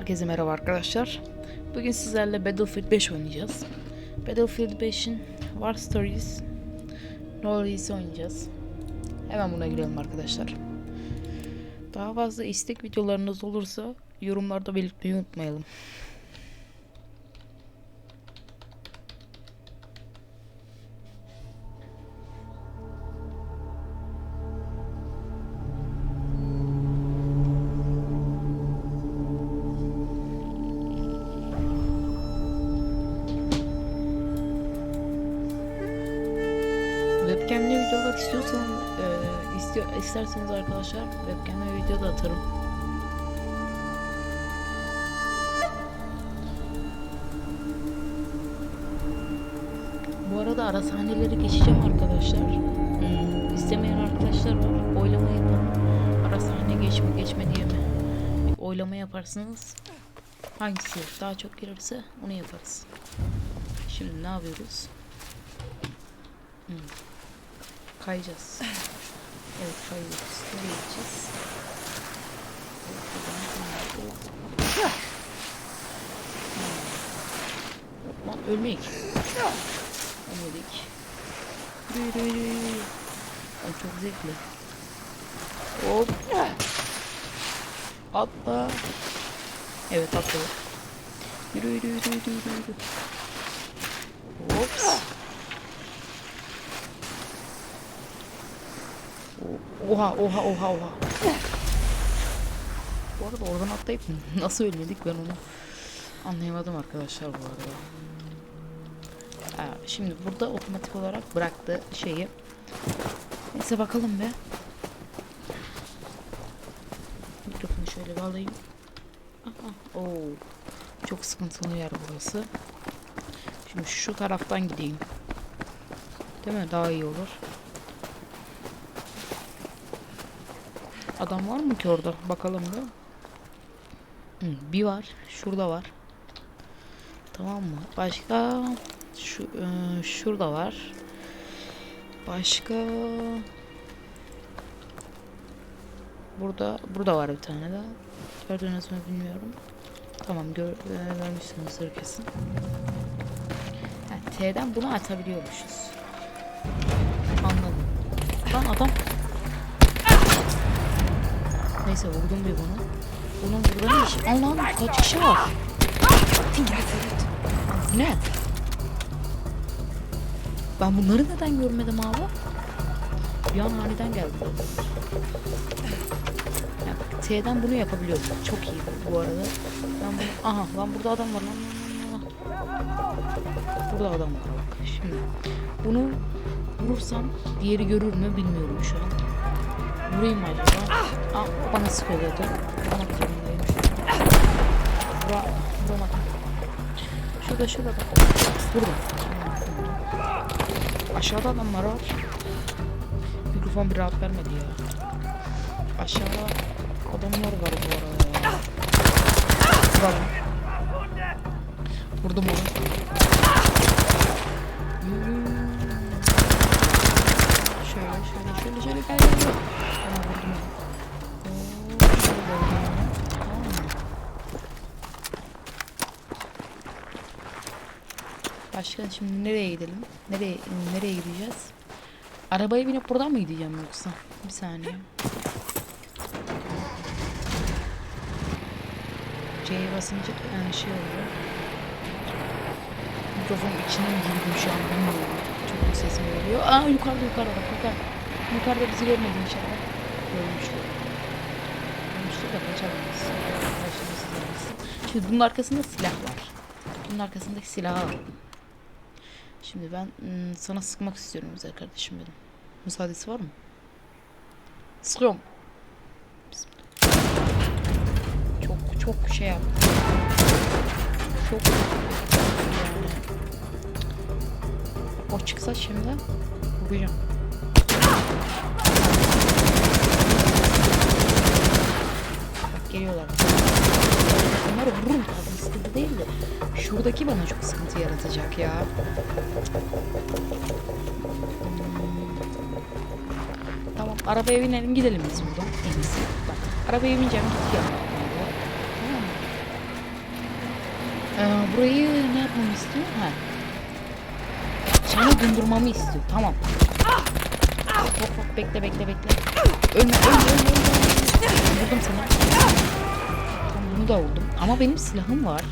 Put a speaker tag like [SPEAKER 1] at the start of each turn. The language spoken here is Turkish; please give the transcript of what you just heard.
[SPEAKER 1] Herkese merhaba arkadaşlar. Bugün sizlerle Battlefield 5 oynayacağız. Battlefield 5'in War Stories No Release oynayacağız. Hemen buna girelim arkadaşlar. Daha fazla istek videolarınız olursa yorumlarda belirtmeyi unutmayalım. İstiyorsan e, istiyor, isterseniz arkadaşlar webcam'li video da atarım. Bu arada ara sahneleri geçeceğim arkadaşlar. Hmm, istemeyen arkadaşlar var. Oylama yapalım. Ara sahne geçme geçme diye mi? Bir oylama yaparsınız. Hangisi daha çok girerse onu yaparız. Şimdi ne yapıyoruz? Hmm. Kayacağız. Evet kayıyoruz. Nereye gideceğiz? Lan ölmek. Ölmedik. Yürü yürü yürü. Ay çok zevkli. Hop. Atla. Evet atla. Yürü yürü yürü yürü yürü. yürü. Oha oha oha oha. Bu arada oradan atlayıp nasıl ölmedik ben onu anlayamadım arkadaşlar bu arada. Şimdi burada otomatik olarak bıraktı şeyi. Neyse bakalım be. Mikrofonu şöyle bir alayım. Oo. Çok sıkıntılı yer burası. Şimdi şu taraftan gideyim. Değil mi? Daha iyi olur. Adam var mı ki orada? Bakalım da. Bir var. Şurada var. Tamam mı? Başka şu e, şurada var. Başka Burada burada var bir tane daha. Gördünüz mü bilmiyorum. Tamam gör, e, görmüşsünüzdür kesin. T'den bunu atabiliyormuşuz. Anladım. Lan adam Neyse vurdum bir bunu. Bunun işi? Allah'ım kaç kişi var? Ne? Ben bunları neden görmedim abi? Bir an aniden geldi. Ya bak T'den bunu yapabiliyorum. Çok iyi bu arada. Ben bunu... Aha lan burada adam var lan, lan, lan. Burada adam var bak. Şimdi bunu vurursam diğeri görür mü bilmiyorum şu an. Vurayım mı acaba? Aa, bana sıkıyordu. Bana zorundayım. Vura, vuramadım. Şurada şurada bak. Burada. Aşağıda adamlar var. Mikrofon bir rahat vermedi ya. Aşağıda adamlar var bu arada ya. Vuralım. Vurdum onu. Şöyle şöyle şöyle şöyle gel gel gel. Başka şimdi nereye gidelim? Nereye nereye gideceğiz? Arabaya binip buradan mı gideceğim yoksa? Bir saniye. C'ye basınca yani şey oluyor. Mikrofon içine mi girdim şu an bilmiyorum. Çok sesim geliyor? Aa yukarıda yukarıda bak yukarıda. Yukarıda bizi görmedi inşallah. Görmüştür. Görmüştür de izlemesin. Şimdi bunun arkasında silah var. Bunun arkasındaki silahı al. Şimdi ben ım, sana sıkmak istiyorum güzel kardeşim benim. Müsaadesi var mı? Sıkıyorum. Çok çok şey yap. Çok yani. O çıksa şimdi vuracağım. Bak geliyorlar. Onları vururum tabii sıkıntı değil de. Şuradaki bana çok sıkıntı yaratacak ya. Tamam arabaya binelim gidelim biz buradan en iyisi. Bak arabaya bineceğim git ya. Tamam? Ee, burayı ne yapmamı istiyor? Ha. Seni dondurmamı istiyor. Tamam. Hop hop bekle bekle bekle. Ölme ölme ölme ölme. Vurdum seni. Tamam bunu da vurdum. Ama benim silahım var.